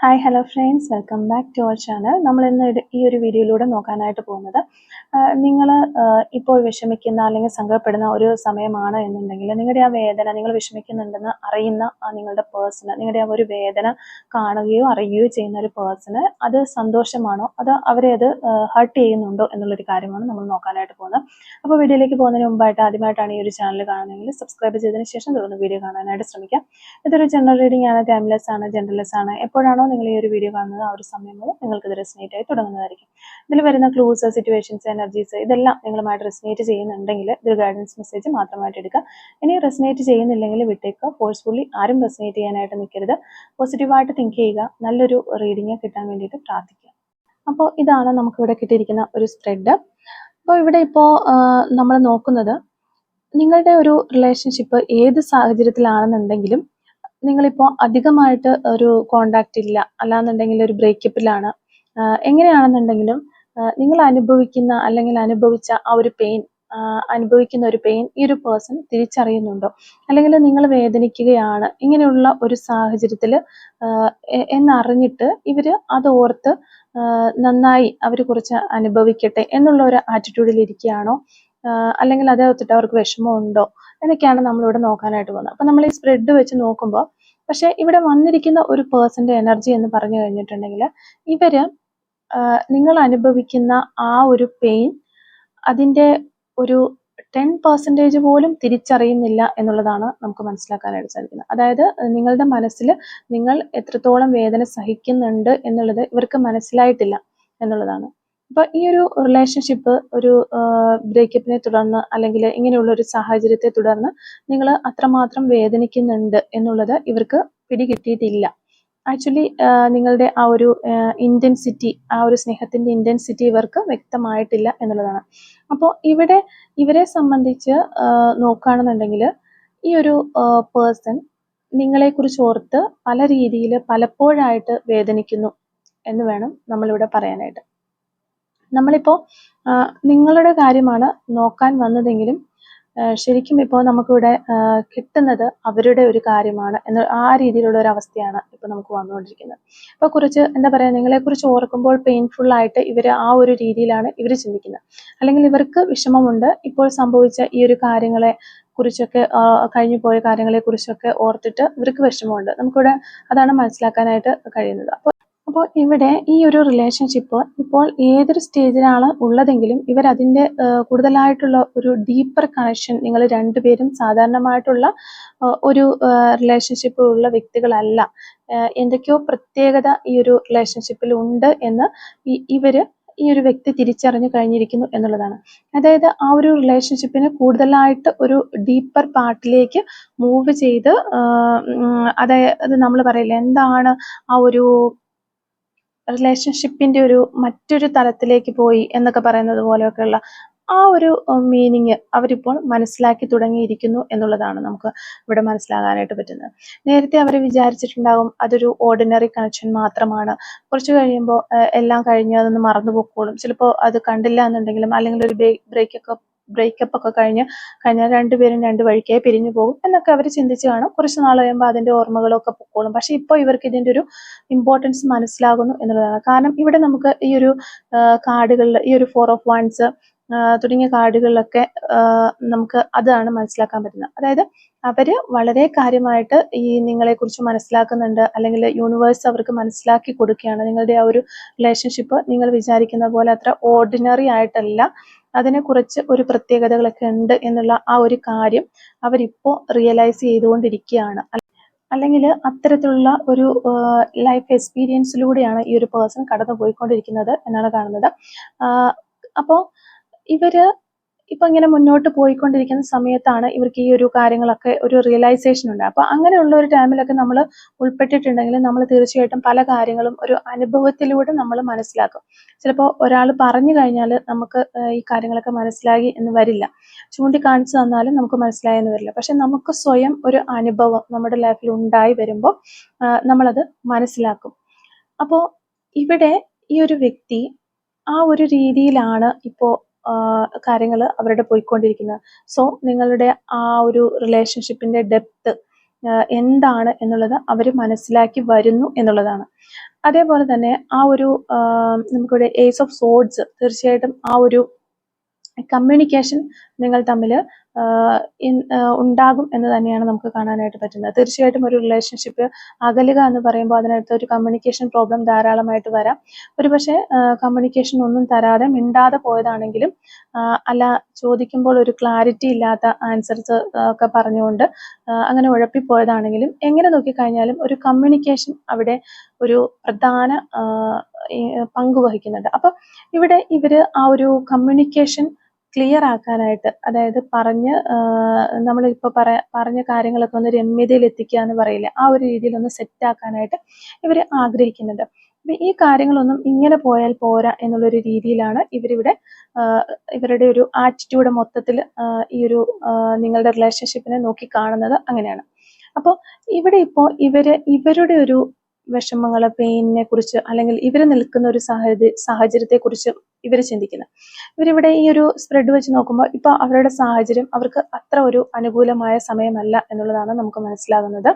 Hi hello friends welcome back to our channel നമ്മൾ ഇന്ന് ഈ ഒരു വീഡിയോയിലൂടെ നോക്കാനായിട്ട് പോകുന്നത് നിങ്ങൾ ഇപ്പോൾ വിഷമിക്കുന്ന അല്ലെങ്കിൽ സങ്കടപ്പെടുന്ന ഒരു സമയമാണ് എന്നുണ്ടെങ്കിൽ നിങ്ങളുടെ ആ വേദന നിങ്ങൾ വിഷമിക്കുന്നുണ്ടെന്ന് അറിയുന്ന ആ നിങ്ങളുടെ പേഴ്സണ് നിങ്ങളുടെ ആ ഒരു വേദന കാണുകയോ അറിയുകയോ ചെയ്യുന്ന ഒരു പേഴ്സണ് അത് സന്തോഷമാണോ? അത് അവരെ അത് ഹർട്ട് ചെയ്യുന്നുണ്ടോ എന്നുള്ളൊരു കാര്യമാണ് നമ്മൾ നോക്കാനായിട്ട് പോകുന്നത്. അപ്പോൾ വീഡിയോയിലേക്ക് പോകുന്നതിന് മുമ്പായിട്ട് ആദ്യമായിട്ടാണ് ഈ ഒരു ചാനൽ കാണുന്നതെങ്കിൽ സബ്സ്ക്രൈബ് ചെയ്തതിന് ശേഷം തുടർന്ന് വീഡിയോ കാണാനായിട്ട് ശ്രമിക്കാം. ഇതൊരു ജനറൽ റീഡിംഗ് ആണ് ടൈംലെസ് ആണ് ജനറൽലെസ് ആണ്. എപ്പോഴാണോ നിങ്ങൾ ഈ ഒരു വീഡിയോ കാണുന്നത് ആ ഒരു സമയം മുതൽ നിങ്ങൾക്ക് ഇത് റെസിനേറ്റ് ആയി തുടങ്ങുന്നതായിരിക്കും. ഇതിൽ വരുന്ന ക്ലൂസ് സിറ്റുവേഷൻസ് എനർജീസ് ഇതെല്ലാം നിങ്ങളുമായിട്ട് റെസിനേറ്റ് ചെയ്യുന്നുണ്ടെങ്കിൽ ഇതൊരു ഗൈഡൻസ് മെസ്സേജ് മാത്രമായിട്ട് എടുക്കുക. ഇനി റെസിനേറ്റ് ചെയ്യുന്നില്ലെങ്കിൽ വിട്ടേക്കുക. ഫോഴ്സ്ഫുള്ളി ആരും റെസിനേറ്റ് ചെയ്യാനായിട്ട് നിൽക്കരുത്. പോസിറ്റീവായിട്ട് തിങ്ക് ചെയ്യുക. നല്ലൊരു റീഡിങ് കിട്ടാൻ വേണ്ടിയിട്ട് പ്രാർത്ഥിക്കുക. അപ്പോൾ ഇതാണ് നമുക്കിവിടെ കിട്ടിയിരിക്കുന്ന ഒരു സ്പ്രെഡ് അപ്പോൾ ഇവിടെ ഇപ്പോൾ നമ്മൾ നോക്കുന്നത് നിങ്ങളുടെ ഒരു റിലേഷൻഷിപ്പ് ഏത് സാഹചര്യത്തിലാണെന്നുണ്ടെങ്കിലും നിങ്ങളിപ്പോൾ അധികമായിട്ട് ഒരു കോണ്ടാക്റ്റ് ഇല്ല. അല്ലാന്നുണ്ടെങ്കിൽ ഒരു ബ്രേക്കപ്പിലാണ് എങ്ങനെയാണെന്നുണ്ടെങ്കിലും നിങ്ങൾ അനുഭവിക്കുന്ന അല്ലെങ്കിൽ അനുഭവിച്ച ആ ഒരു പെയിൻ അനുഭവിക്കുന്ന ഒരു പെയിൻ ഈ ഒരു പേഴ്സൺ തിരിച്ചറിയുന്നുണ്ടോ? അല്ലെങ്കിൽ നിങ്ങൾ വേദനിക്കുകയാണ് ഇങ്ങനെയുള്ള ഒരു സാഹചര്യത്തിൽ എന്നറിഞ്ഞിട്ട് ഇവർ അത് ഓർത്ത് നന്നായി അവർ കുറച്ച് അനുഭവിക്കട്ടെ എന്നുള്ള ഒരു ആറ്റിറ്റ്യൂഡിൽ ഇരിക്കുകയാണോ? അല്ലെങ്കിൽ അതേ ഒത്തിട്ട് അവർക്ക് വിഷമമുണ്ടോ എന്നൊക്കെയാണ് നമ്മളിവിടെ നോക്കാനായിട്ട് പോകുന്നത്. അപ്പം നമ്മൾ ഈ സ്പ്രെഡ് വെച്ച് നോക്കുമ്പോൾ പക്ഷേ ഇവിടെ വന്നിരിക്കുന്ന ഒരു പേഴ്സന്റെ എനർജി എന്ന് പറഞ്ഞു കഴിഞ്ഞിട്ടുണ്ടെങ്കിൽ ഇവർ നിങ്ങൾ അനുഭവിക്കുന്ന ആ ഒരു പെയിൻ അതിന്റെ ഒരു ടെൻ പെർസെന്റേജ് പോലും തിരിച്ചറിയുന്നില്ല എന്നുള്ളതാണ് നമുക്ക് മനസ്സിലാക്കാനായിട്ട് സാധിക്കുന്നത്. അതായത് നിങ്ങളുടെ മനസ്സിൽ നിങ്ങൾ എത്രത്തോളം വേദന സഹിക്കുന്നുണ്ട് എന്നുള്ളത് ഇവർക്ക് മനസ്സിലായിട്ടില്ല എന്നുള്ളതാണ്. അപ്പോൾ ഈ ഒരു റിലേഷൻഷിപ്പ് ഒരു ബ്രേക്കപ്പിനെ തുടർന്ന് അല്ലെങ്കിൽ ഇങ്ങനെയുള്ള ഒരു സാഹചര്യത്തെ തുടർന്ന് നിങ്ങൾ അത്രമാത്രം വേദനിക്കുന്നുണ്ട് എന്നുള്ളത് ഇവർക്ക് പിടികിട്ടിയിട്ടില്ല. ആക്ച്വലി നിങ്ങളുടെ ആ ഒരു ഇന്റൻസിറ്റി ആ ഒരു സ്നേഹത്തിന്റെ ഇന്റൻസിറ്റി ഇവർക്ക് വ്യക്തമായിട്ടില്ല എന്നുള്ളതാണ്. അപ്പോൾ ഇവിടെ ഇവരെ സംബന്ധിച്ച് നോക്കുകയാണെന്നുണ്ടെങ്കിൽ ഈ ഒരു പേഴ്സൺ നിങ്ങളെക്കുറിച്ച് ഓർത്ത് പല രീതിയിൽ പലപ്പോഴായിട്ട് വേദനിക്കുന്നു എന്ന് വേണം നമ്മളിവിടെ പറയാനായിട്ട്. നമ്മളിപ്പോൾ നിങ്ങളുടെ കാര്യമാണ് നോക്കാൻ വന്നതെങ്കിലും ശരിക്കും ഇപ്പോൾ നമുക്കിവിടെ കിട്ടുന്നത് അവരുടെ ഒരു കാര്യമാണ് എന്ന ആ രീതിയിലുള്ള ഒരു അവസ്ഥയാണ് ഇപ്പോൾ നമുക്ക് വന്നുകൊണ്ടിരിക്കുന്നത്. അപ്പോൾ കുറച്ച് എന്താ പറയുക നിങ്ങളെക്കുറിച്ച് ഓർക്കുമ്പോൾ പെയിൻഫുൾ ആയിട്ട് ഇവർ ആ ഒരു രീതിയിലാണ് ഇവർ ചിന്തിക്കുന്നത്. അല്ലെങ്കിൽ ഇവർക്ക് വിഷമമുണ്ട് ഇപ്പോൾ സംഭവിച്ച ഈ ഒരു കാര്യങ്ങളെ കുറിച്ചൊക്കെ കഴിഞ്ഞു പോയ കാര്യങ്ങളെ കുറിച്ചൊക്കെ ഓർത്തിട്ട് ഇവർക്ക് വിഷമമുണ്ട്. നമുക്കിവിടെ അതാണ് മനസ്സിലാക്കാനായിട്ട് കഴിയുന്നത്. അപ്പോൾ ഇവിടെ ഈ ഒരു റിലേഷൻഷിപ്പ് ഇപ്പോൾ ഏതൊരു സ്റ്റേജിലാണ് ഉള്ളതെങ്കിലും ഇവർ അതിന്റെ കൂടുതലായിട്ടുള്ള ഒരു ഡീപ്പർ കണക്ഷൻ നിങ്ങൾ രണ്ടുപേരും സാധാരണമായിട്ടുള്ള ഒരു റിലേഷൻഷിപ്പ് ഉള്ള വ്യക്തികളല്ല. എന്തൊക്കെയോ പ്രത്യേകത ഈ ഒരു റിലേഷൻഷിപ്പിൽ ഉണ്ട് എന്ന് ഇവർ ഈ ഒരു വ്യക്തി തിരിച്ചറിഞ്ഞു കഴിഞ്ഞിരിക്കുന്നു എന്നുള്ളതാണ്. അതായത് ആ ഒരു റിലേഷൻഷിപ്പിന് കൂടുതലായിട്ട് ഒരു ഡീപ്പർ പാർട്ടിലേക്ക് മൂവ് ചെയ്ത് അതായത് നമ്മൾ പറയില്ല എന്താണ് ആ ഒരു റിലേഷൻഷിപ്പിന്റെ ഒരു മറ്റൊരു തലത്തിലേക്ക് പോയി എന്നൊക്കെ പറയുന്നത് പോലെയൊക്കെയുള്ള ആ ഒരു മീനിങ് അവരിപ്പോൾ മനസ്സിലാക്കി തുടങ്ങിയിരിക്കുന്നു എന്നുള്ളതാണ് നമുക്ക് ഇവിടെ മനസ്സിലാകാനായിട്ട് പറ്റുന്നത്. നേരത്തെ അവർ വിചാരിച്ചിട്ടുണ്ടാകും അതൊരു ഓർഡിനറി കണക്ഷൻ മാത്രമാണ്. കുറച്ച് കഴിയുമ്പോൾ എല്ലാം കഴിഞ്ഞ് അതൊന്ന് മറന്നു പോയിക്കോളും ചിലപ്പോൾ അത് കണ്ടില്ല എന്നുണ്ടെങ്കിലും അല്ലെങ്കിൽ ഒരു ബ്രേക്ക് ഒക്കെ ബ്രേക്കപ്പ് ഒക്കെ കഴിഞ്ഞ് കഴിഞ്ഞാൽ രണ്ടുപേരും രണ്ട് വഴിക്കേ പിരിഞ്ഞു പോകും എന്നൊക്കെ അവർ ചിന്തിച്ച് കാണും. കുറച്ച് നാൾ കഴിയുമ്പോൾ അതിന്റെ ഓർമ്മകളൊക്കെ പൊക്കോളും. പക്ഷേ ഇപ്പോൾ ഇവർക്ക് ഇതിന്റെ ഒരു ഇമ്പോർട്ടൻസ് മനസ്സിലാകുന്നു എന്നുള്ളതാണ്. കാരണം ഇവിടെ നമുക്ക് ഈ ഒരു കാർഡുകളിൽ ഈ ഒരു ഫോർ ഓഫ് വൺസ് തുടങ്ങിയ കാർഡുകളിലൊക്കെ നമുക്ക് അതാണ് മനസ്സിലാക്കാൻ പറ്റുന്നത്. അതായത് അവർ വളരെ കാര്യമായിട്ട് ഈ നിങ്ങളെക്കുറിച്ച് മനസ്സിലാക്കുന്നുണ്ട് അല്ലെങ്കിൽ യൂണിവേഴ്സ് അവർക്ക് മനസ്സിലാക്കി കൊടുക്കുകയാണ്. നിങ്ങളുടെ ആ ഒരു റിലേഷൻഷിപ്പ് നിങ്ങൾ വിചാരിക്കുന്ന പോലെ അത്ര ഓർഡിനറി ആയിട്ടല്ല. അതിനെ കുറിച്ച് ഒരു പ്രത്യേകതകളൊക്കെ ഉണ്ട് എന്നുള്ള ആ ഒരു കാര്യം അവരിപ്പോൾ റിയലൈസ് ചെയ്തുകൊണ്ടിരിക്കുകയാണ്. അല്ലെങ്കിൽ അത്തരത്തിലുള്ള ഒരു ലൈഫ് എക്സ്പീരിയൻസിലൂടെയാണ് ഈ ഒരു പേഴ്സൺ കടന്നു പോയിക്കൊണ്ടിരിക്കുന്നത് എന്നാണ് കാണുന്നത്. അപ്പോൾ ഇവർ ഇപ്പൊ ഇങ്ങനെ മുന്നോട്ട് പോയിക്കൊണ്ടിരിക്കുന്ന സമയത്താണ് ഇവർക്ക് ഈ ഒരു കാര്യങ്ങളൊക്കെ ഒരു റിയലൈസേഷൻ ഉണ്ട്. അപ്പൊ അങ്ങനെയുള്ള ഒരു ടൈമിലൊക്കെ നമ്മൾ ഉൾപ്പെട്ടിട്ടുണ്ടെങ്കിൽ നമ്മൾ തീർച്ചയായിട്ടും പല കാര്യങ്ങളും ഒരു അനുഭവത്തിലൂടെ നമ്മൾ മനസ്സിലാക്കും. ചിലപ്പോൾ ഒരാൾ പറഞ്ഞു കഴിഞ്ഞാൽ നമുക്ക് ഈ കാര്യങ്ങളൊക്കെ മനസ്സിലായി എന്ന് വരില്ല. ചൂണ്ടിക്കാണിച്ചു തന്നാലും നമുക്ക് മനസ്സിലായെന്ന് വരില്ല. പക്ഷെ നമുക്ക് സ്വയം ഒരു അനുഭവം നമ്മുടെ ലൈഫിൽ ഉണ്ടായി വരുമ്പോൾ നമ്മളത് മനസ്സിലാക്കും. അപ്പോൾ ഇവിടെ ഈ ഒരു വ്യക്തി ആ ഒരു രീതിയിലാണ് ഇപ്പോൾ കാര്യങ്ങൾ അവരുടെ പോയിക്കൊണ്ടിരിക്കുന്നത് സോ നിങ്ങളുടെ ആ ഒരു റിലേഷൻഷിപ്പിന്റെ ഡെപ്ത് എന്താണ് എന്നുള്ളത് അവർ മനസ്സിലാക്കി വരുന്നു എന്നുള്ളതാണ്. അതേപോലെ തന്നെ ആ ഒരു നമുക്കിവിടെ ഏസ് ഓഫ് സോഡ്സ് തീർച്ചയായിട്ടും ആ ഒരു കമ്മ്യൂണിക്കേഷൻ നിങ്ങൾ തമ്മിൽ ഉണ്ടാകും എന്ന് തന്നെയാണ് നമുക്ക് കാണാനായിട്ട് പറ്റുന്നത്. തീർച്ചയായിട്ടും ഒരു റിലേഷൻഷിപ്പ് അകലുക എന്ന് പറയുമ്പോൾ അതിനകത്ത് ഒരു കമ്മ്യൂണിക്കേഷൻ പ്രോബ്ലം ധാരാളമായിട്ട് വരാം. ഒരുപക്ഷെ കമ്മ്യൂണിക്കേഷൻ ഒന്നും തരാതെ മിണ്ടാതെ പോയതാണെങ്കിലും അല്ല ചോദിക്കുമ്പോൾ ഒരു ക്ലാരിറ്റി ഇല്ലാത്ത ആൻസർസ് ഒക്കെ പറഞ്ഞുകൊണ്ട് അങ്ങനെ ഉഴപ്പിപ്പോയതാണെങ്കിലും എങ്ങനെ നോക്കിക്കഴിഞ്ഞാലും ഒരു കമ്മ്യൂണിക്കേഷൻ അവിടെ ഒരു പ്രധാന പങ്ക് വഹിക്കുന്നുണ്ട്. അപ്പം ഇവിടെ ഇവർ ആ ഒരു കമ്മ്യൂണിക്കേഷൻ ക്ലിയർ ആക്കാനായിട്ട് അതായത് പറഞ്ഞ് നമ്മളിപ്പോൾ പറ പറഞ്ഞ കാര്യങ്ങളൊക്കെ ഒന്ന് രമ്യതയിൽ എത്തിക്കുക എന്ന് പറയില്ലേ. ആ ഒരു രീതിയിൽ ഒന്ന് സെറ്റ് ആക്കാനായിട്ട് ഇവർ ആഗ്രഹിക്കുന്നുണ്ട്. അപ്പൊ ഈ കാര്യങ്ങളൊന്നും ഇങ്ങനെ പോയാൽ പോരാ എന്നുള്ളൊരു രീതിയിലാണ് ഇവരിവിടെ ഇവരുടെ ഒരു ആറ്റിറ്റ്യൂഡ് മൊത്തത്തിൽ ഈ ഒരു നിങ്ങളുടെ റിലേഷൻഷിപ്പിനെ നോക്കി കാണുന്നത് അങ്ങനെയാണ്. അപ്പോൾ ഇവിടെ ഇപ്പോൾ ഇവർ ഇവരുടെ ഒരു വിഷമങ്ങളെ പെയിനിനെ കുറിച്ച് അല്ലെങ്കിൽ ഇവർ നിൽക്കുന്ന ഒരു സാഹചര്യ സാഹചര്യത്തെ കുറിച്ച് ഇവർ ചിന്തിക്കുന്നത് ഇവരിവിടെ ഈ ഒരു സ്പ്രെഡ് വെച്ച് നോക്കുമ്പോൾ ഇപ്പോൾ അവരുടെ സാഹചര്യം അവർക്ക് അത്ര ഒരു അനുകൂലമായ സമയമല്ല എന്നുള്ളതാണ് നമുക്ക് മനസ്സിലാകുന്നത്.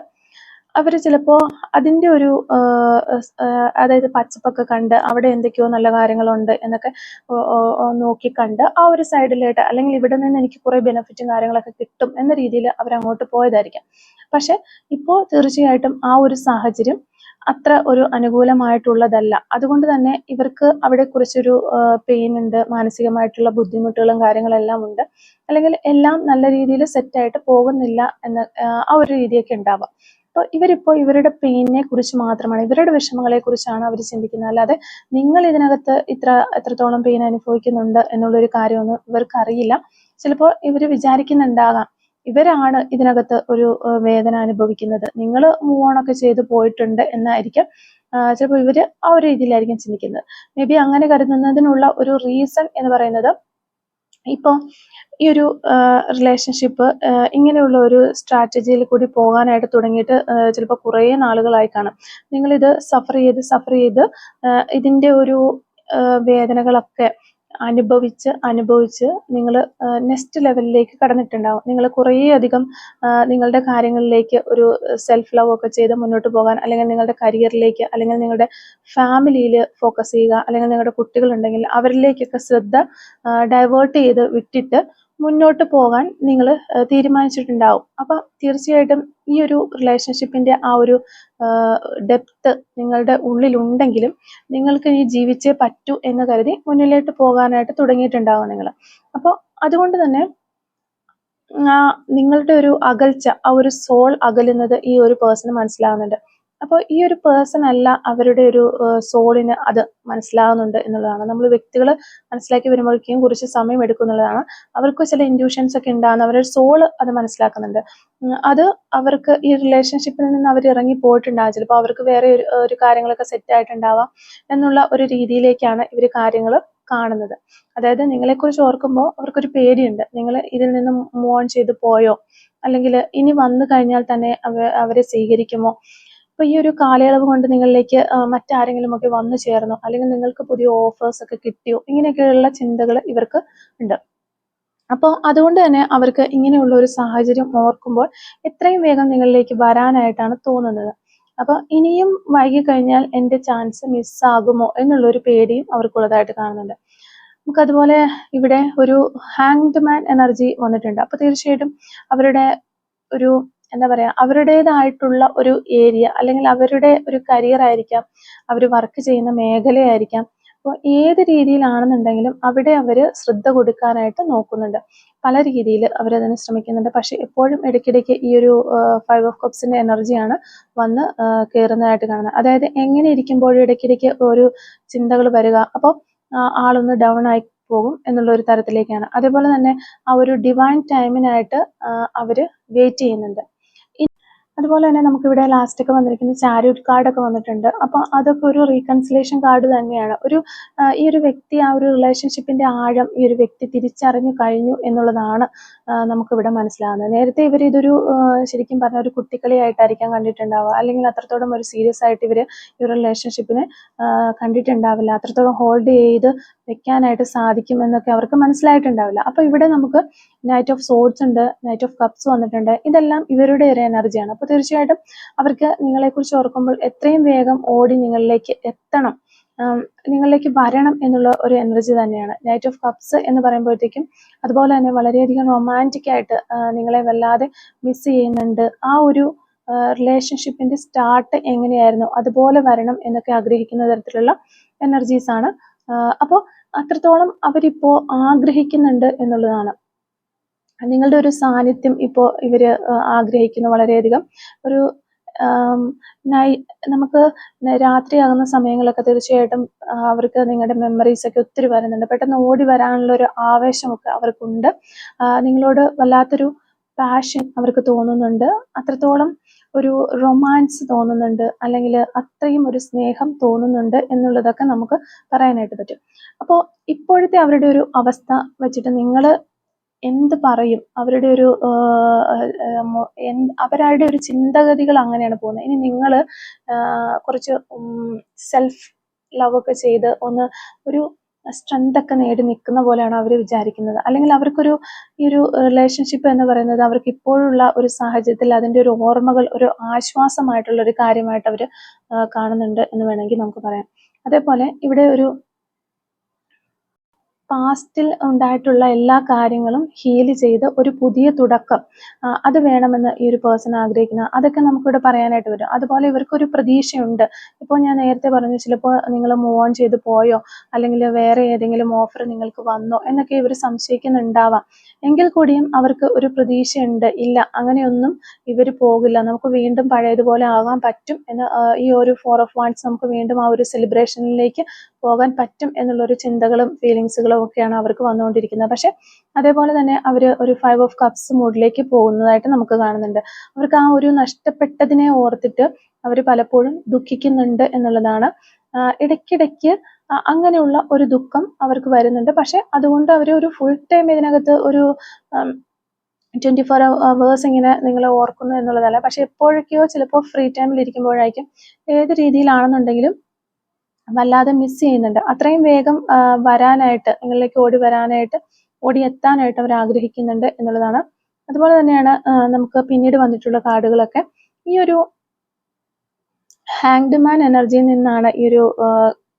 അവർ ചിലപ്പോൾ അതിന്റെ ഒരു അതായത് പച്ചപ്പൊക്കെ കണ്ട് അവിടെ എന്തൊക്കെയോ നല്ല കാര്യങ്ങളുണ്ട് എന്നൊക്കെ നോക്കി കണ്ട് ആ ഒരു സൈഡിലായിട്ട് അല്ലെങ്കിൽ ഇവിടെ നിന്ന് എനിക്ക് കുറേ ബെനിഫിറ്റും കാര്യങ്ങളൊക്കെ കിട്ടും എന്ന രീതിയിൽ അവർ അങ്ങോട്ട് പോയതായിരിക്കാം. പക്ഷെ ഇപ്പോൾ തീർച്ചയായിട്ടും ആ ഒരു സാഹചര്യം അത്ര ഒരു അനുകൂലമായിട്ടുള്ളതല്ല. അതുകൊണ്ട് തന്നെ ഇവർക്ക് അവിടെ കുറച്ചൊരു പെയിൻ ഉണ്ട് മാനസികമായിട്ടുള്ള ബുദ്ധിമുട്ടുകളും കാര്യങ്ങളെല്ലാം ഉണ്ട്. അല്ലെങ്കിൽ എല്ലാം നല്ല രീതിയിൽ സെറ്റായിട്ട് പോകുന്നില്ല എന്ന ആ, ഒരു രീതിയൊക്കെ ഉണ്ടാവാം. അപ്പോൾ ഇവരിപ്പോൾ ഇവരുടെ പെയിനിനെ കുറിച്ച് മാത്രമാണ് ഇവരുടെ വിഷമങ്ങളെ കുറിച്ചാണ് അവർ ചിന്തിക്കുന്നത്. അല്ലാതെ നിങ്ങൾ ഇതിനകത്ത് ഇത്ര എത്രത്തോളം പെയിൻ അനുഭവിക്കുന്നുണ്ട് എന്നുള്ളൊരു കാര്യമൊന്നും ഇവർക്ക് അറിയില്ല ചിലപ്പോൾ ഇവർ വിചാരിക്കുന്നുണ്ടാകാം ഇവരാണ് ഇതിനകത്ത് ഒരു വേദന അനുഭവിക്കുന്നത്. നിങ്ങൾ മൂവ് ഓൺ ഒക്കെ ചെയ്ത് പോയിട്ടുണ്ട് എന്നായിരിക്കും ചിലപ്പോൾ ഇവർ ആ ഒരു രീതിയിലായിരിക്കും ചിന്തിക്കുന്നത്. മേ ബി അങ്ങനെ കരുതുന്നതിനുള്ള ഒരു റീസൺ എന്ന് പറയുന്നത് ഇപ്പോൾ ഈ ഒരു റിലേഷൻഷിപ്പ് ഇങ്ങനെയുള്ള ഒരു സ്ട്രാറ്റജിയിൽ കൂടി പോകാനായിട്ട് തുടങ്ങിയിട്ട് ചിലപ്പോൾ കുറേ നാളുകളായി കാണും. നിങ്ങളിത് സഫർ ചെയ്ത് സഫർ ചെയ്ത് ഇതിന്റെ ഒരു വേദനകളൊക്കെ അനുഭവിച്ച് അനുഭവിച്ച് നിങ്ങൾ നെക്സ്റ്റ് ലെവലിലേക്ക് കടന്നിട്ടുണ്ടാവും. നിങ്ങൾ കുറേയധികം നിങ്ങളുടെ കാര്യങ്ങളിലേക്ക് ഒരു സെൽഫ് ലവ് ഒക്കെ ചെയ്ത് മുന്നോട്ട് പോകാൻ അല്ലെങ്കിൽ നിങ്ങളുടെ കരിയറിലേക്ക് അല്ലെങ്കിൽ നിങ്ങളുടെ ഫാമിലിയിൽ ഫോക്കസ് ചെയ്യുക അല്ലെങ്കിൽ നിങ്ങളുടെ കുട്ടികളുണ്ടെങ്കിൽ അവരിലേക്കൊക്കെ ശ്രദ്ധ ഡൈവേർട്ട് ചെയ്ത് വിട്ടിട്ട് മുന്നോട്ട് പോകാൻ നിങ്ങൾ തീരുമാനിച്ചിട്ടുണ്ടാവും. അപ്പം തീർച്ചയായിട്ടും ഈ ഒരു റിലേഷൻഷിപ്പിന്റെ ആ ഒരു ഡെപ്ത് നിങ്ങളുടെ ഉള്ളിലുണ്ടെങ്കിലും നിങ്ങൾക്ക് ഈ ജീവിച്ചേ പറ്റൂ എന്ന് കരുതി മുന്നിലോട്ട് പോകാനായിട്ട് തുടങ്ങിയിട്ടുണ്ടാവും നിങ്ങൾ അപ്പോൾ അതുകൊണ്ട് തന്നെ നിങ്ങളുടെ ഒരു അകൽച്ച ആ ഒരു സോൾ അകലുന്നത് ഈ ഒരു പേഴ്സണ് മനസ്സിലാവുന്നുണ്ട്. അപ്പോൾ ഈ ഒരു പേഴ്സൺ അല്ല അവരുടെ ഒരു സോളിന് അത് മനസ്സിലാകുന്നുണ്ട് എന്നുള്ളതാണ്. നമ്മൾ വ്യക്തികൾ മനസ്സിലാക്കി വരുമ്പോഴേക്കും കുറച്ച് സമയം എടുക്കും എന്നുള്ളതാണ് അവർക്ക് ചില ഇൻഡ്യൂഷൻസ് ഒക്കെ ഉണ്ടാകുന്ന അവരുടെ സോൾ അത് മനസ്സിലാക്കുന്നുണ്ട്. അത് അവർക്ക് ഈ റിലേഷൻഷിപ്പിൽ നിന്ന് അവർ ഇറങ്ങി പോയിട്ടുണ്ടാകും ചിലപ്പോൾ അവർക്ക് വേറെ ഒരു ഒരു കാര്യങ്ങളൊക്കെ സെറ്റ് ആയിട്ടുണ്ടാവാം എന്നുള്ള ഒരു രീതിയിലേക്കാണ് ഇവർ കാര്യങ്ങൾ കാണുന്നത്. അതായത് നിങ്ങളെക്കുറിച്ച് ഓർക്കുമ്പോൾ അവർക്കൊരു പേടിയുണ്ട്. നിങ്ങൾ ഇതിൽ നിന്ന് മൂവ് ഓൺ ചെയ്ത് പോയോ? അല്ലെങ്കിൽ ഇനി വന്നു കഴിഞ്ഞാൽ തന്നെ അവ അവരെ സ്വീകരിക്കുമോ? അപ്പൊ ഈ ഒരു കാലയളവ് കൊണ്ട് നിങ്ങളിലേക്ക് മറ്റാരെങ്കിലും ഒക്കെ വന്നു ചേർന്നോ? അല്ലെങ്കിൽ നിങ്ങൾക്ക് പുതിയ ഓഫേഴ്സ് ഒക്കെ കിട്ടിയോ? ഇങ്ങനെയൊക്കെയുള്ള ചിന്തകൾ ഇവർക്ക് ഉണ്ട്. അപ്പോൾ അതുകൊണ്ട് തന്നെ അവർക്ക് ഇങ്ങനെയുള്ള ഒരു സാഹചര്യം ഓർക്കുമ്പോൾ എത്രയും വേഗം നിങ്ങളിലേക്ക് വരാനായിട്ടാണ് തോന്നുന്നത്. അപ്പോൾ ഇനിയും വൈകി കഴിഞ്ഞാൽ എന്റെ ചാൻസ് മിസ്സാകുമോ എന്നുള്ള ഒരു പേടിയും അവർക്കുള്ളതായിട്ട് കാണുന്നുണ്ട്. നമുക്ക് അതുപോലെ ഇവിടെ ഒരു ഹാങ്ഡ് മാൻ എനർജി വന്നിട്ടുണ്ട്. അപ്പോൾ തീർച്ചയായിട്ടും അവരുടെ ഒരു എന്താ പറയാ അവരുടേതായിട്ടുള്ള ഒരു ഏരിയ അല്ലെങ്കിൽ അവരുടെ ഒരു കരിയർ ആയിരിക്കാം അവർ വർക്ക് ചെയ്യുന്ന മേഖലയായിരിക്കാം. അപ്പോൾ ഏത് രീതിയിലാണെന്നുണ്ടെങ്കിലും അവിടെ അവർ ശ്രദ്ധ കൊടുക്കാനായിട്ട് നോക്കുന്നുണ്ട്. പല രീതിയിൽ അവരതിന് ശ്രമിക്കുന്നുണ്ട്. പക്ഷെ എപ്പോഴും ഇടയ്ക്കിടയ്ക്ക് ഈ ഒരു ഫൈവ് ഓഫ് കപ്സിന്റെ എനർജിയാണ് വന്ന് കയറുന്നതായിട്ട് കാണുന്നത്. അതായത് എങ്ങനെ ഇരിക്കുമ്പോഴും ഇടയ്ക്കിടയ്ക്ക് ഒരു ചിന്തകൾ വരിക. അപ്പോൾ ആളൊന്ന് ഡൗൺ ആയി പോകും എന്നുള്ള ഒരു തരത്തിലേക്കാണ്. അതേപോലെ തന്നെ ആ ഒരു ഡിവൈൻ ടൈമിനായിട്ട് അവർ വെയിറ്റ് ചെയ്യുന്നുണ്ട്. അതുപോലെ തന്നെ നമുക്കിവിടെ ലാസ്റ്റ് ഒക്കെ വന്നിരിക്കുന്ന കാർഡ് ഒക്കെ വന്നിട്ടുണ്ട്. അപ്പോൾ അതൊക്കെ ഒരു റീകൺസിലേഷൻ കാർഡ് തന്നെയാണ്. ഒരു ഈ ഒരു വ്യക്തി ആ ഒരു റിലേഷൻഷിപ്പിന്റെ ആഴം ഈ ഒരു വ്യക്തി തിരിച്ചറിഞ്ഞു കഴിഞ്ഞു എന്നുള്ളതാണ് നമുക്ക് നമുക്കിവിടെ മനസ്സിലാകുന്നത് നേരത്തെ ഇവർ ഇതൊരു ശരിക്കും പറഞ്ഞ ഒരു കുട്ടിക്കളിയായിട്ടായിരിക്കാം കണ്ടിട്ടുണ്ടാവുക. അല്ലെങ്കിൽ അത്രത്തോളം ഒരു സീരിയസ് ആയിട്ട് ഇവർ ഈ റിലേഷൻഷിപ്പിനെ കണ്ടിട്ടുണ്ടാവില്ല. അത്രത്തോളം ഹോൾഡ് ചെയ്ത് വെക്കാനായിട്ട് സാധിക്കും എന്നൊക്കെ അവർക്ക് മനസ്സിലായിട്ടുണ്ടാവില്ല. അപ്പോൾ ഇവിടെ നമുക്ക് നൈറ്റ് ഓഫ് സോഡ്സ് ഉണ്ട് നൈറ്റ് ഓഫ് കപ്സ് വന്നിട്ടുണ്ട്. ഇതെല്ലാം ഇവരുടെ ഒരു എനർജിയാണ് അപ്പോൾ തീർച്ചയായിട്ടും അവർക്ക് നിങ്ങളെ നിങ്ങളെക്കുറിച്ച് ഓർക്കുമ്പോൾ എത്രയും വേഗം ഓടി നിങ്ങളിലേക്ക് എത്തണം. നിങ്ങളിലേക്ക് വരണം എന്നുള്ള ഒരു എനർജി തന്നെയാണ്. നൈറ്റ് ഓഫ് കപ്സ് എന്ന് പറയുമ്പോഴത്തേക്കും അതുപോലെ തന്നെ വളരെയധികം റൊമാന്റിക് ആയിട്ട് നിങ്ങളെ വല്ലാതെ മിസ് ചെയ്യുന്നുണ്ട്. ആ ഒരു റിലേഷൻഷിപ്പിന്റെ സ്റ്റാർട്ട് എങ്ങനെയായിരുന്നു? അതുപോലെ വരണം എന്നൊക്കെ ആഗ്രഹിക്കുന്ന തരത്തിലുള്ള എനർജീസ് ആണ് അപ്പോൾ അത്രത്തോളം അവരിപ്പോ ആഗ്രഹിക്കുന്നുണ്ട് എന്നുള്ളതാണ്. നിങ്ങളുടെ ഒരു സാന്നിധ്യം ഇപ്പോൾ ഇവർ ആ, ആഗ്രഹിക്കുന്നു വളരെയധികം. ഒരു നൈ നമുക്ക് രാത്രിയാകുന്ന സമയങ്ങളൊക്കെ തീർച്ചയായിട്ടും അവർക്ക് നിങ്ങളുടെ മെമ്മറീസ് ഒക്കെ ഒത്തിരി വരുന്നുണ്ട്. പെട്ടെന്ന് ഓടി വരാനുള്ള ഒരു ആവേശമൊക്കെ അവർക്കുണ്ട്. നിങ്ങളോട് വല്ലാത്തൊരു പാഷൻ അവർക്ക് തോന്നുന്നുണ്ട്. അത്രത്തോളം ഒരു റൊമാൻസ് തോന്നുന്നുണ്ട് അല്ലെങ്കിൽ അത്രയും ഒരു സ്നേഹം തോന്നുന്നുണ്ട് എന്നുള്ളതൊക്കെ നമുക്ക് പറയാനായിട്ട് പറ്റും. അപ്പോൾ ഇപ്പോഴത്തെ അവരുടെ ഒരു അവസ്ഥ വെച്ചിട്ട് നിങ്ങൾ എന്ത് പറയും? അവരുടെ ഒരു അവരുടെ ഒരു ചിന്തഗതികൾ അങ്ങനെയാണ് പോകുന്നത്. ഇനി നിങ്ങൾ കുറച്ച് സെൽഫ് ലവ് ഒക്കെ ചെയ്ത് ഒന്ന് ഒരു സ്ട്രെങ്ത് ഒക്കെ നേടി നിൽക്കുന്ന പോലെയാണ് അവർ വിചാരിക്കുന്നത്? അല്ലെങ്കിൽ അവർക്കൊരു ഈ ഒരു റിലേഷൻഷിപ്പ് എന്ന് പറയുന്നത് അവർക്ക് ഇപ്പോഴുള്ള ഒരു സാഹചര്യത്തിൽ അതിന്റെ ഒരു ഓർമ്മകൾ ഒരു ആശ്വാസമായിട്ടുള്ള ഒരു കാര്യമായിട്ട് അവർ കാണുന്നുണ്ട് എന്ന് വേണമെങ്കിൽ നമുക്ക് പറയാം. അതേപോലെ ഇവിടെ ഒരു പാസ്റ്റിൽ ഉണ്ടായിട്ടുള്ള എല്ലാ കാര്യങ്ങളും ഹീൽ ചെയ്ത് ഒരു പുതിയ തുടക്കം. അത് വേണമെന്ന് ഈ ഒരു പേഴ്സൺ ആഗ്രഹിക്കുന്ന. അതൊക്കെ നമുക്കിവിടെ പറയാനായിട്ട് വരും. അതുപോലെ ഇവർക്കൊരു പ്രതീക്ഷയുണ്ട്. ഇപ്പോൾ ഞാൻ നേരത്തെ പറഞ്ഞു ചിലപ്പോൾ നിങ്ങൾ മൂവ് ഓൺ ചെയ്ത് പോയോ അല്ലെങ്കിൽ വേറെ ഏതെങ്കിലും ഓഫർ നിങ്ങൾക്ക് വന്നോ എന്നൊക്കെ ഇവർ സംശയിക്കുന്നുണ്ടാവാം. എങ്കിൽ കൂടിയും അവർക്ക് ഒരു പ്രതീക്ഷയുണ്ട്. ഇല്ല അങ്ങനെയൊന്നും ഇവർ പോകില്ല. നമുക്ക് വീണ്ടും പഴയതുപോലെ ആകാൻ പറ്റും എന്ന് ഈ ഒരു ഫോർ ഓഫ് വാൻസ് നമുക്ക് വീണ്ടും ആ ഒരു സെലിബ്രേഷനിലേക്ക് പോകാൻ പറ്റും എന്നുള്ളൊരു ചിന്തകളും ഫീലിങ്സുകളും ഒക്കെയാണ് അവർക്ക് വന്നുകൊണ്ടിരിക്കുന്നത്. പക്ഷെ അതേപോലെ തന്നെ അവർ ഒരു ഫൈവ് ഓഫ് കപ്സ് മൂഡിലേക്ക് പോകുന്നതായിട്ട് നമുക്ക് കാണുന്നുണ്ട്. അവർക്ക് ആ ഒരു നഷ്ടപ്പെട്ടതിനെ ഓർത്തിട്ട് അവർ പലപ്പോഴും ദുഃഖിക്കുന്നുണ്ട് എന്നുള്ളതാണ്. ഇടയ്ക്കിടയ്ക്ക് അങ്ങനെയുള്ള ഒരു ദുഃഖം അവർക്ക് വരുന്നുണ്ട്. പക്ഷെ അതുകൊണ്ട് അവർ ഒരു ഫുൾ ടൈം ഇതിനകത്ത് ഒരു ട്വന്റി ഫോർ അവേഴ്സ് ഇങ്ങനെ നിങ്ങളെ ഓർക്കുന്നു എന്നുള്ളതല്ല. പക്ഷെ എപ്പോഴൊക്കെയോ ചിലപ്പോൾ ഫ്രീ ടൈമിൽ ഇരിക്കുമ്പോഴായിരിക്കും ഏത് രീതിയിലാണെന്നുണ്ടെങ്കിലും വല്ലാതെ മിസ് ചെയ്യുന്നുണ്ട്. അത്രയും വേഗം വരാനായിട്ട് നിങ്ങളിലേക്ക് ഓടി വരാനായിട്ട് ഓടി എത്താനായിട്ട് അവർ ആഗ്രഹിക്കുന്നുണ്ട് എന്നുള്ളതാണ്. അതുപോലെ തന്നെയാണ് നമുക്ക് പിന്നീട് വന്നിട്ടുള്ള കാർഡുകളൊക്കെ. ഈ ഒരു ഹാങ്ഡ് മാൻ എനർജിയിൽ നിന്നാണ് ഈ ഒരു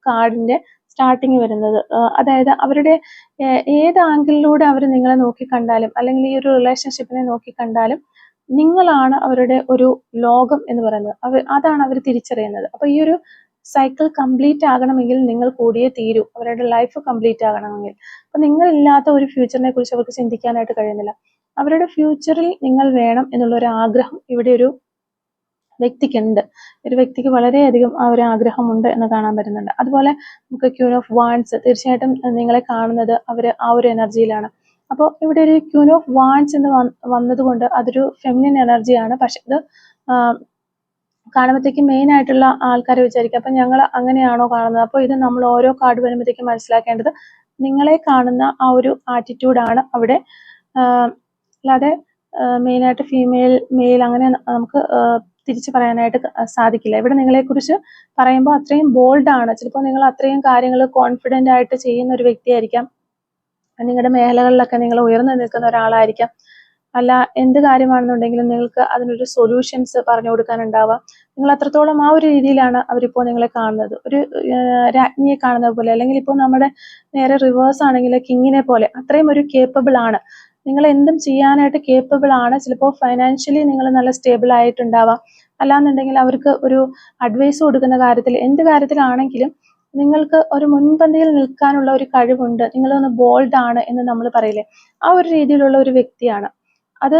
കാർഡിന്റെ സ്റ്റാർട്ടിങ് വരുന്നത്. അതായത് അവരുടെ ഏത് ആംഗിളിലൂടെ അവർ നിങ്ങളെ നോക്കി കണ്ടാലും അല്ലെങ്കിൽ ഈ ഒരു റിലേഷൻഷിപ്പിനെ നോക്കി നോക്കിക്കണ്ടാലും നിങ്ങളാണ് അവരുടെ ഒരു ലോകം എന്ന് പറയുന്നത്. അവർ അതാണ് അവർ തിരിച്ചറിയുന്നത്. അപ്പൊ ഈ ഒരു സൈക്കിൾ കംപ്ലീറ്റ് ആകണമെങ്കിൽ നിങ്ങൾ കൂടിയേ തീരൂ. അവരുടെ ലൈഫ് കംപ്ലീറ്റ് ആകണമെങ്കിൽ. അപ്പൊ നിങ്ങളില്ലാത്ത ഒരു ഫ്യൂച്ചറിനെ കുറിച്ച് അവർക്ക് ചിന്തിക്കാനായിട്ട് കഴിയുന്നില്ല. അവരുടെ ഫ്യൂച്ചറിൽ നിങ്ങൾ വേണം എന്നുള്ള ഒരു ആഗ്രഹം ഇവിടെ ഒരു വ്യക്തിക്കുണ്ട്. ഒരു വ്യക്തിക്ക് വളരെയധികം ആ ഒരു ആഗ്രഹമുണ്ട് എന്ന് കാണാൻ പറ്റുന്നുണ്ട്. അതുപോലെ നമുക്ക് ക്യൂൻ ഓഫ് വാൺസ് തീർച്ചയായിട്ടും നിങ്ങളെ കാണുന്നത് അവർ ആ ഒരു എനർജിയിലാണ് അപ്പോൾ ഇവിടെ ഒരു ക്യൂൻ ഓഫ് വാൺസ് എന്ന് വന്നതുകൊണ്ട് അതൊരു ഫെമിനിൻ എനർജിയാണ് പക്ഷെ ഇത് കാണുമ്പോഴത്തേക്കും മെയിൻ ആയിട്ടുള്ള ആൾക്കാരെ വിചാരിക്കും. അപ്പം ഞങ്ങൾ അങ്ങനെയാണോ കാണുന്നത്? അപ്പോൾ ഇത് നമ്മൾ ഓരോ കാർഡ് വരുമ്പോഴത്തേക്കും മനസ്സിലാക്കേണ്ടത് നിങ്ങളെ കാണുന്ന ആ ഒരു ആറ്റിറ്റ്യൂഡാണ് അവിടെ. അല്ലാതെ മെയിനായിട്ട് ഫീമെയിൽ മെയിൽ അങ്ങനെ നമുക്ക് തിരിച്ചു പറയാനായിട്ട് സാധിക്കില്ല. ഇവിടെ നിങ്ങളെക്കുറിച്ച് പറയുമ്പോൾ അത്രയും ബോൾഡാണ് ചിലപ്പോൾ നിങ്ങൾ അത്രയും കാര്യങ്ങൾ കോൺഫിഡന്റ് ആയിട്ട് ചെയ്യുന്ന ഒരു വ്യക്തിയായിരിക്കാം. നിങ്ങളുടെ മേഖലകളിലൊക്കെ നിങ്ങൾ ഉയർന്നു നിൽക്കുന്ന ഒരാളായിരിക്കാം. അല്ല എന്ത് കാര്യമാണെന്നുണ്ടെങ്കിലും നിങ്ങൾക്ക് അതിനൊരു സൊല്യൂഷൻസ് പറഞ്ഞു കൊടുക്കാനുണ്ടാവാം. നിങ്ങൾ അത്രത്തോളം ആ ഒരു രീതിയിലാണ് അവരിപ്പോൾ നിങ്ങളെ കാണുന്നത്. ഒരു രാജ്ഞിയെ കാണുന്നത് പോലെ അല്ലെങ്കിൽ ഇപ്പോൾ നമ്മുടെ നേരെ റിവേഴ്സ് ആണെങ്കിൽ കിങ്ങിനെ പോലെ അത്രയും ഒരു കേപ്പബിൾ ആണ്. നിങ്ങൾ എന്തും ചെയ്യാനായിട്ട് കേപ്പബിൾ ആണ്. ചിലപ്പോൾ ഫൈനാൻഷ്യലി നിങ്ങൾ നല്ല സ്റ്റേബിൾ ആയിട്ടുണ്ടാവാം. അല്ലാന്നുണ്ടെങ്കിൽ അവർക്ക് ഒരു അഡ്വൈസ് കൊടുക്കുന്ന കാര്യത്തിൽ എന്ത് കാര്യത്തിലാണെങ്കിലും നിങ്ങൾക്ക് ഒരു മുൻപന്തിയിൽ നിൽക്കാനുള്ള ഒരു കഴിവുണ്ട്. നിങ്ങളൊന്ന് ബോൾഡ് ആണ് എന്ന് നമ്മൾ പറയില്ലേ? ആ ഒരു രീതിയിലുള്ള ഒരു വ്യക്തിയാണ്. അത്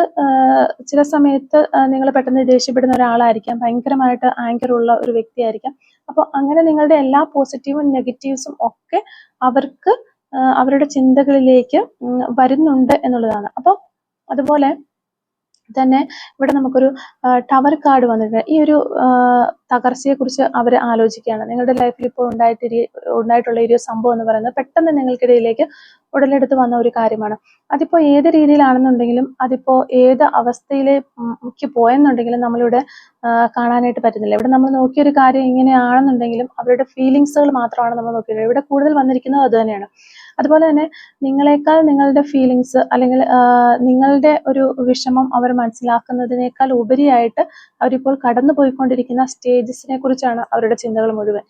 ചില സമയത്ത് നിങ്ങൾ പെട്ടെന്ന് ദേഷ്യപ്പെടുന്ന ഒരാളായിരിക്കാം. ഭയങ്കരമായിട്ട് ആങ്കർ ഉള്ള ഒരു വ്യക്തിയായിരിക്കാം. അപ്പോൾ അങ്ങനെ നിങ്ങളുടെ എല്ലാ പോസിറ്റീവും നെഗറ്റീവ്സും ഒക്കെ അവർക്ക് അവരുടെ ചിന്തകളിലേക്ക് വരുന്നുണ്ട് എന്നുള്ളതാണ്. അപ്പോൾ അതുപോലെ തന്നെ ഇവിടെ നമുക്കൊരു ടവർ കാർഡ് വന്നിട്ടുണ്ട്. ഈ ഒരു തകർച്ചയെക്കുറിച്ച് അവർ ആലോചിക്കുകയാണ്. നിങ്ങളുടെ ലൈഫിൽ ഇപ്പോൾ ഉണ്ടായിട്ടിരി ഉണ്ടായിട്ടുള്ള ഒരു സംഭവം എന്ന് പറയുന്നത് പെട്ടെന്ന് നിങ്ങൾക്കിടയിലേക്ക് ഉടലെടുത്ത് വന്ന ഒരു കാര്യമാണ്. അതിപ്പോൾ ഏത് രീതിയിലാണെന്നുണ്ടെങ്കിലും അതിപ്പോൾ ഏത് അവസ്ഥയിലേക്ക് പോയെന്നുണ്ടെങ്കിലും നമ്മളിവിടെ കാണാനായിട്ട് പറ്റുന്നില്ല. ഇവിടെ നമ്മൾ നോക്കിയൊരു കാര്യം ഇങ്ങനെയാണെന്നുണ്ടെങ്കിലും അവരുടെ ഫീലിങ്സുകൾ മാത്രമാണ് നമ്മൾ നോക്കിയത്. ഇവിടെ കൂടുതൽ വന്നിരിക്കുന്നത് അതുതന്നെയാണ് അതുപോലെ തന്നെ നിങ്ങളെക്കാൾ നിങ്ങളുടെ ഫീലിങ്സ് അല്ലെങ്കിൽ നിങ്ങളുടെ ഒരു വിഷമം അവർ മനസ്സിലാക്കുന്നതിനേക്കാൾ ഉപരിയായിട്ട് അവരിപ്പോൾ കടന്നു പോയിക്കൊണ്ടിരിക്കുന്ന സ്റ്റേജസിനെ കുറിച്ചാണ് അവരുടെ ചിന്തകൾ മുഴുവൻ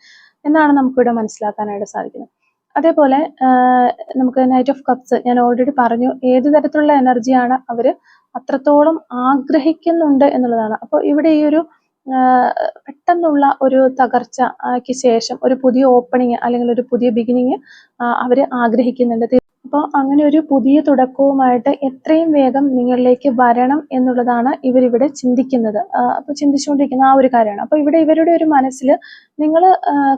എന്നാണ് നമുക്കിവിടെ മനസ്സിലാക്കാനായിട്ട് സാധിക്കുന്നത്. അതേപോലെ നമുക്ക് നൈറ്റ് ഓഫ് കപ്സ് ഞാൻ ഓൾറെഡി പറഞ്ഞു ഏത് തരത്തിലുള്ള എനർജിയാണ് അവർ അത്രത്തോളം ആഗ്രഹിക്കുന്നുണ്ട് എന്നുള്ളതാണ്. അപ്പോൾ ഇവിടെ ഈ ഒരു പെട്ടെന്നുള്ള ഒരു തകർച്ചയ്ക്ക് ശേഷം ഒരു പുതിയ ഓപ്പണിങ് അല്ലെങ്കിൽ ഒരു പുതിയ ബിഗിനിങ് അവർ ആഗ്രഹിക്കുന്നുണ്ട്. അപ്പോൾ അങ്ങനെ ഒരു പുതിയ തുടക്കവുമായിട്ട് എത്രയും വേഗം നിങ്ങളിലേക്ക് വരണം എന്നുള്ളതാണ് ഇവരിവിടെ ചിന്തിക്കുന്നത്. അപ്പോൾ ചിന്തിച്ചുകൊണ്ടിരിക്കുന്ന ആ ഒരു കാര്യമാണ്. അപ്പോൾ ഇവിടെ ഇവരുടെ ഒരു മനസ്സിൽ നിങ്ങൾ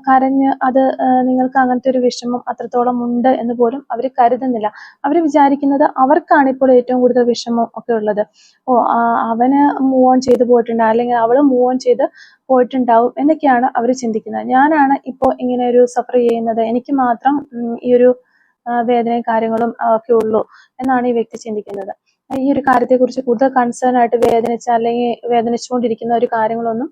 കരഞ്ഞ് അത് നിങ്ങൾക്ക് അങ്ങനത്തെ ഒരു വിഷമം അത്രത്തോളം ഉണ്ട് എന്ന് പോലും അവർ കരുതുന്നില്ല. അവർ വിചാരിക്കുന്നത് അവർക്കാണ് ഇപ്പോൾ ഏറ്റവും കൂടുതൽ വിഷമം ഒക്കെ ഉള്ളത്. ഓ അവന് മൂവ് ഓൺ ചെയ്ത് പോയിട്ടുണ്ട് അല്ലെങ്കിൽ അവൾ മൂവ് ഓൺ ചെയ്ത് പോയിട്ടുണ്ടാവും എന്നൊക്കെയാണ് അവർ ചിന്തിക്കുന്നത്. ഞാനാണ് ഇപ്പോൾ ഇങ്ങനെ ഒരു സഫർ ചെയ്യുന്നത്. എനിക്ക് മാത്രം ഈ ഒരു വേദനയും കാര്യങ്ങളും ഒക്കെ ഉള്ളൂ എന്നാണ് ഈ വ്യക്തി ചിന്തിക്കുന്നത്. ഈ ഒരു കാര്യത്തെ കുറിച്ച് കൂടുതൽ കൺസേൺ ആയിട്ട് വേദനിച്ച അല്ലെങ്കിൽ വേദനിച്ചുകൊണ്ടിരിക്കുന്ന ഒരു കാര്യങ്ങളൊന്നും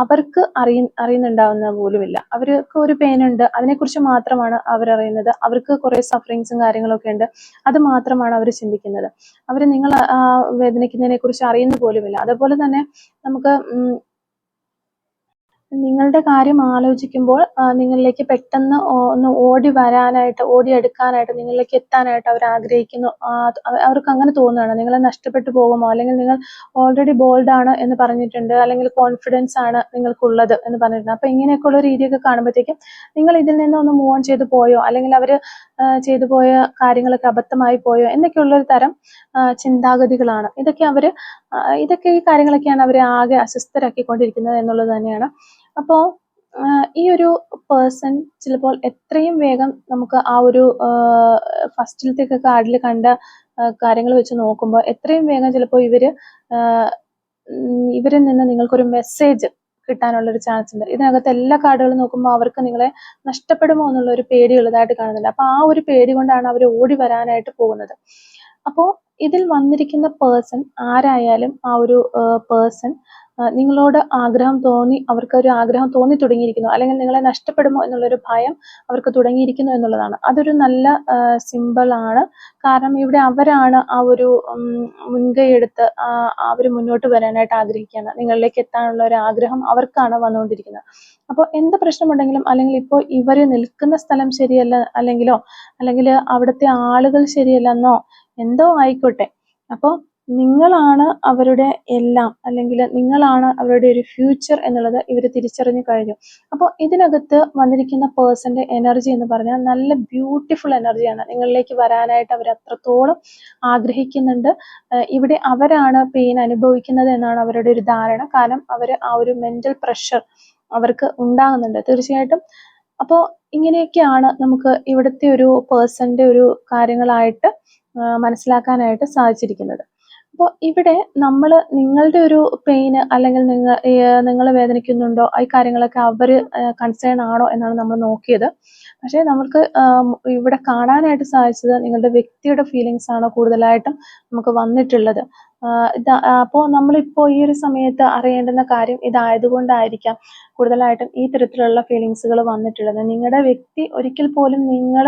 അവർക്ക് അറിയ അറിയുന്നുണ്ടാവുന്ന പോലുമില്ല. അവർക്ക് ഒരു പെയിൻ ഉണ്ട്. അതിനെക്കുറിച്ച് മാത്രമാണ് അവരറിയുന്നത്. അവർക്ക് കുറേ സഫറിങ്സും കാര്യങ്ങളൊക്കെ ഉണ്ട്. അത് മാത്രമാണ് അവർ ചിന്തിക്കുന്നത്. അവർ നിങ്ങൾ വേദനിക്കുന്നതിനെ കുറിച്ച് അറിയുന്ന പോലുമില്ല. അതുപോലെ തന്നെ നമുക്ക് നിങ്ങളുടെ കാര്യം ആലോചിക്കുമ്പോൾ നിങ്ങളിലേക്ക് പെട്ടെന്ന് ഒന്ന് ഓടി വരാനായിട്ട് ഓടിയെടുക്കാനായിട്ട് നിങ്ങളിലേക്ക് എത്താനായിട്ട് അവർ ആഗ്രഹിക്കുന്നു. അവർക്ക് അങ്ങനെ തോന്നുകയാണ്. നിങ്ങളെ നഷ്ടപ്പെട്ടു പോകുമോ? അല്ലെങ്കിൽ നിങ്ങൾ ഓൾറെഡി ബോൾഡ് ആണ് എന്ന് പറഞ്ഞിട്ടുണ്ട്. അല്ലെങ്കിൽ കോൺഫിഡൻസ് ആണ് നിങ്ങൾക്കുള്ളത് എന്ന് പറഞ്ഞിട്ടുണ്ട്. അപ്പൊ ഇങ്ങനെയൊക്കെയുള്ള രീതിയൊക്കെ കാണുമ്പോഴത്തേക്കും നിങ്ങൾ ഇതിൽ നിന്ന് ഒന്ന് മൂവ് ഓൺ ചെയ്തു പോയോ? അല്ലെങ്കിൽ അവർ ചെയ്തു പോയ കാര്യങ്ങളൊക്കെ അബദ്ധമായി പോയോ? എന്നൊക്കെയുള്ള ഒരു തരം ചിന്താഗതികളാണ്. ഇതൊക്കെ അവർ ഇതൊക്കെ ഈ കാര്യങ്ങളൊക്കെയാണ് അവരെ ആകെ അസ്വസ്ഥരാക്കിക്കൊണ്ടിരിക്കുന്നത് എന്നുള്ളത് തന്നെയാണ്. അപ്പോൾ ഈ ഒരു പേഴ്സൺ ചിലപ്പോൾ എത്രയും വേഗം നമുക്ക് ആ ഒരു ഫസ്റ്റിലത്തെ കാർഡിൽ കണ്ട കാര്യങ്ങൾ വെച്ച് നോക്കുമ്പോൾ എത്രയും വേഗം ചിലപ്പോൾ ഇവർ ഇവരിൽ നിന്ന് നിങ്ങൾക്കൊരു മെസ്സേജ് കിട്ടാനുള്ള ഒരു ചാൻസ് ഉണ്ട്. ഇതിനകത്ത് എല്ലാ കാർഡുകളും നോക്കുമ്പോൾ അവർക്ക് നിങ്ങളെ നഷ്ടപ്പെടുമോ എന്നുള്ള ഒരു പേടി ഉള്ളതായിട്ട് കാണുന്നുണ്ട്. അപ്പൊ ആ ഒരു പേടി കൊണ്ടാണ് അവർ ഓടി വരാനായിട്ട് പോകുന്നത്. അപ്പോൾ ഇതിൽ വന്നിരിക്കുന്ന പേഴ്സൺ ആരായാലും ആ ഒരു പേഴ്സൺ നിങ്ങളോട് ആഗ്രഹം തോന്നി അവർക്ക് ഒരു ആഗ്രഹം തോന്നി തുടങ്ങിയിരിക്കുന്നു. അല്ലെങ്കിൽ നിങ്ങളെ നഷ്ടപ്പെടുമോ എന്നുള്ളൊരു ഭയം അവർക്ക് തുടങ്ങിയിരിക്കുന്നു എന്നുള്ളതാണ്. അതൊരു നല്ല സിമ്പിൾ ആണ്. കാരണം ഇവിടെ അവരാണ് ആ ഒരു മുൻകൈ എടുത്ത് അവർ മുന്നോട്ട് വരാനായിട്ട് ആഗ്രഹിക്കുകയാണ്. നിങ്ങളിലേക്ക് എത്താനുള്ള ഒരു ആഗ്രഹം അവർക്കാണ് വന്നുകൊണ്ടിരിക്കുന്നത്. അപ്പോൾ എന്ത് പ്രശ്നമുണ്ടെങ്കിലും അല്ലെങ്കിൽ ഇപ്പോൾ ഇവർ നിൽക്കുന്ന സ്ഥലം ശരിയല്ല അല്ലെങ്കിലോ അല്ലെങ്കിൽ അവിടുത്തെ ആളുകൾ ശരിയല്ലെന്നോ എന്തോ ആയിക്കോട്ടെ. അപ്പോൾ നിങ്ങളാണ് അവരുടെ എല്ലാം അല്ലെങ്കിൽ നിങ്ങളാണ് അവരുടെ ഒരു ഫ്യൂച്ചർ എന്നുള്ളത് ഇവർ തിരിച്ചറിഞ്ഞു കഴിഞ്ഞു. അപ്പോൾ ഇതിനകത്ത് വന്നിരിക്കുന്ന പേഴ്സന്റെ എനർജി എന്ന് പറഞ്ഞാൽ നല്ല ബ്യൂട്ടിഫുൾ എനർജിയാണ് നിങ്ങളിലേക്ക് വരാനായിട്ട് അവർ അത്രത്തോളം ആഗ്രഹിക്കുന്നുണ്ട്. ഇവിടെ അവരാണ് പെയിൻ അനുഭവിക്കുന്നത് എന്നാണ് അവരുടെ ഒരു ധാരണ. കാരണം അവർ ആ ഒരു മെന്റൽ പ്രഷർ അവർക്ക് ഉണ്ടാകുന്നുണ്ട്. തീർച്ചയായിട്ടും. അപ്പോൾ ഇങ്ങനെയൊക്കെയാണ് നമുക്ക് ഇവിടുത്തെ ഒരു പേഴ്സന്റെ ഒരു കാര്യങ്ങളായിട്ട് മനസ്സിലാക്കാനായിട്ട് സാധിച്ചിരിക്കുന്നത്. അപ്പോൾ ഇവിടെ നമ്മൾ നിങ്ങളുടെ ഒരു പെയിന് അല്ലെങ്കിൽ നിങ്ങൾ നിങ്ങൾ വേദനിക്കുന്നുണ്ടോ? ഈ കാര്യങ്ങളൊക്കെ അവർ കൺസേൺ ആണോ എന്നാണ് നമ്മൾ നോക്കിയത്. പക്ഷേ നമുക്ക് ഇവിടെ കാണാനായിട്ട് സാധിച്ചത് നിങ്ങളുടെ വ്യക്തിയുടെ ഫീലിങ്സ് ആണ് കൂടുതലായിട്ടും നമുക്ക് വന്നിട്ടുള്ളത്. അപ്പോൾ നമ്മളിപ്പോൾ ഈ ഒരു സമയത്ത് അറിയേണ്ടുന്ന കാര്യം ഇതായതുകൊണ്ടായിരിക്കാം കൂടുതലായിട്ടും ഈ തരത്തിലുള്ള ഫീലിങ്സുകൾ വന്നിട്ടുള്ളത്. നിങ്ങളുടെ വ്യക്തി ഒരിക്കൽ പോലും നിങ്ങൾ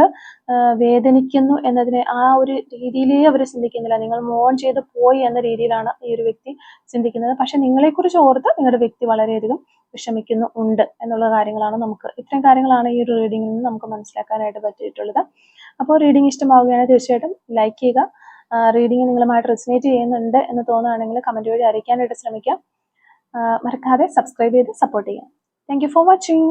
വേദനിക്കുന്നു എന്നതിനെ ആ ഒരു രീതിയിലേ അവർ ചിന്തിക്കുന്നില്ല. നിങ്ങൾ മോൺ ചെയ്ത് പോയി എന്ന രീതിയിലാണ് ഈ ഒരു വ്യക്തി ചിന്തിക്കുന്നത്. പക്ഷെ നിങ്ങളെക്കുറിച്ച് ഓർത്ത് നിങ്ങളുടെ വ്യക്തി വളരെയധികം വിഷമിക്കുന്നു ഉണ്ട് എന്നുള്ള കാര്യങ്ങളാണ് നമുക്ക് ഇത്രയും കാര്യങ്ങളാണ് ഈ ഒരു റീഡിങ്ങിൽ നിന്ന് നമുക്ക് മനസ്സിലാക്കാനായിട്ട് പറ്റിയിട്ടുള്ളത്. അപ്പോൾ റീഡിംഗ് ഇഷ്ടമാവുകയാണെങ്കിൽ തീർച്ചയായിട്ടും ലൈക്ക് ചെയ്യുക. റീഡിംഗ് നിങ്ങളുമായിട്ട് റെസിനേറ്റ് ചെയ്യുന്നുണ്ട് എന്ന് തോന്നുകയാണെങ്കിൽ കമന്റ് വഴി അറിയിക്കാനായിട്ട് ശ്രമിക്കാം. മറക്കാതെ സബ്സ്ക്രൈബ് ചെയ്ത് സപ്പോർട്ട് ചെയ്യാം. Thank for watching